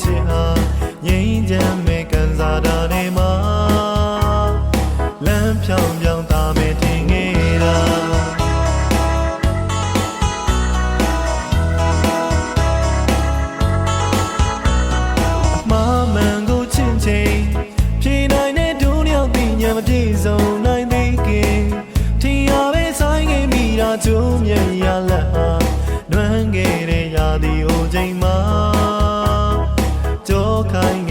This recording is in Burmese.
ခြင်းအားငြိမ်းချမ်းမဲ့ကန်စားတာတွေမှာလမ်းဖြောင်ပြောင်းတာမဲ့ထင်ခဲ့တာမမန်ကိုချင်းချင်းဖြေနိုင်တဲ့ဒုညောက်ပြီးညမပြေဆုံးနိုင်သေးခင်ထင်ရပဲဆိုင်ခဲ့မိတာချုံမြန်ရလက်အားလွမ်းခဲ့တဲ့ရာသီဟိုချိန်မှာ Cánh